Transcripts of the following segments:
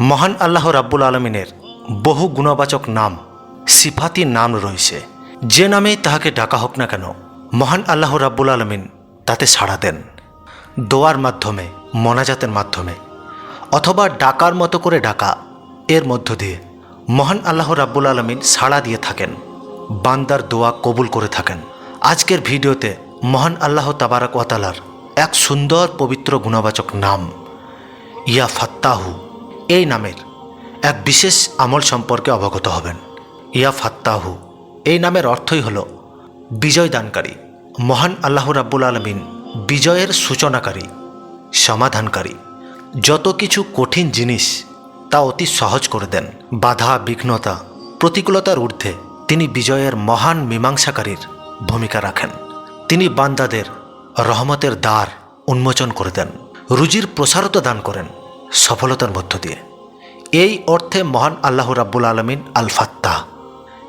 মহান আল্লাহ রাব্বুল আলমিনের বহু গুণবাচক নাম, সিফাতি নাম রয়েছে। যে নামেই তাহাকে ডাকা হোক না কেন, মহান আল্লাহ রাব্বুল আলমিন তাতে সাড়া দেন। দোয়ার মাধ্যমে, মনাজাতের মাধ্যমে, অথবা ডাকার মতো করে ডাকা, এর মধ্য দিয়ে মহান আল্লাহ রাব্বুল আলমিন সাড়া দিয়ে থাকেন, বান্দার দোয়া কবুল করে থাকেন। আজকের ভিডিওতে মহান আল্লাহ তাবারাক ওয়াতালার এক সুন্দর পবিত্র গুণবাচক নাম, ইয়া ফাত্তাহু। এই নামের এক বিশেষ আমল সম্পর্কে অবগত হবেন। ইয়া ফাত্তাহু। এই নামের অর্থই হল বিজয় দানকারী মহান আল্লাহ রাব্বুল আলমিন বিজয়ের সূচনাকারী, সমাধানকারী। যত কিছু কঠিন জিনিস তা অতি সহজ করে দেন। বাধা, বিঘ্নতা, প্রতিকূলতার ঊর্ধ্বে তিনি বিজয়ের মহান মীমাংসাকারীর ভূমিকা রাখেন। তিনি বান্দাদের রহমতের দ্বার উন্মোচন করে দেন। রুজির প্রসারতা দান করেন। সফলতার মধ্য দিয়ে। এই অর্থে মহান আল্লাহ রাব্বুল আলমিন আল ফাত্তাহ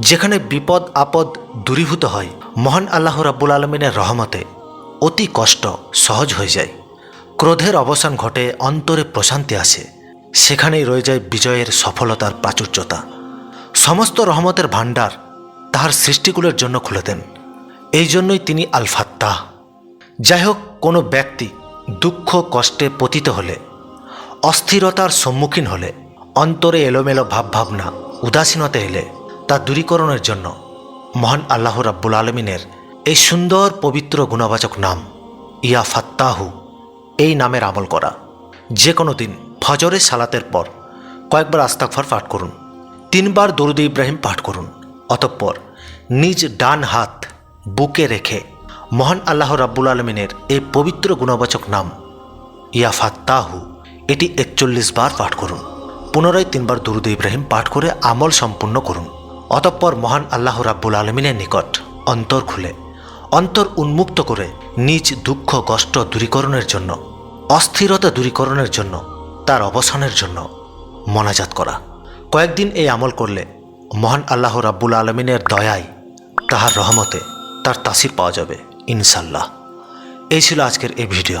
যেখানে বিপদ, আপদ দূরীভূত হয়, মহান আল্লাহ রাব্বুল আলমিনের রহমতে অতি কষ্ট সহজ হয়ে যায়। ক্রোধের অবসান ঘটে, অন্তরে প্রশান্তি আসে, সেখানেই রয়ে যায় বিজয়ের সফলতার প্রাচুর্যতা। সমস্ত রহমতের ভাণ্ডার তাহার সৃষ্টিগুলোর জন্য খুলে দেন। এই জন্যই তিনি আল ফাত্তাহ যাই হোক কোনো ব্যক্তি দুঃখ, কষ্টে পতিত হলে অস্থিরতার সম্মুখীন হলে, অন্তরে এলোমেলো ভাবভাবনা, উদাসীনতা এলে তা দূরীকরণের জন্য মহান আল্লাহ রাব্বুল আলমিনের এই সুন্দর পবিত্র গুণবাচক নাম, ইয়া ফাত্তাহু, এই নামের আমল করা। যে কোনো দিন ফজরের সালাতের পর কয়েকবার আস্তাকফার পাঠ করুন, তিনবার দরুদ ইব্রাহিম পাঠ করুন, অতঃপর নিজ ডান হাত বুকে রেখে মহান আল্লাহ রাব্বুল আলমিনের এই পবিত্র গুণবাচক নাম, ইয়া ফাত্তাহু এটি একচল্লিশ বার পাঠ করুন। পুনরায় তিনবার দুরুদ ইব্রাহিম পাঠ করে আমল সম্পূর্ণ করুন। অতঃপর মহান আল্লাহ রাব্বুল আলমিনের নিকট অন্তর খুলে, অন্তর উন্মুক্ত করে নিজ দুঃখ, কষ্ট দূরীকরণের জন্য, অস্থিরতা দূরীকরণের জন্য, তার অবসানের জন্য মনাজাত করা। কয়েকদিন এই আমল করলে মহান আল্লাহ রাব্বুল আলমিনের দয়ায় তাহার রহমতে তার তাসির পাওয়া যাবে ইনশাল্লাহ এই ছিল আজকের এই ভিডিও।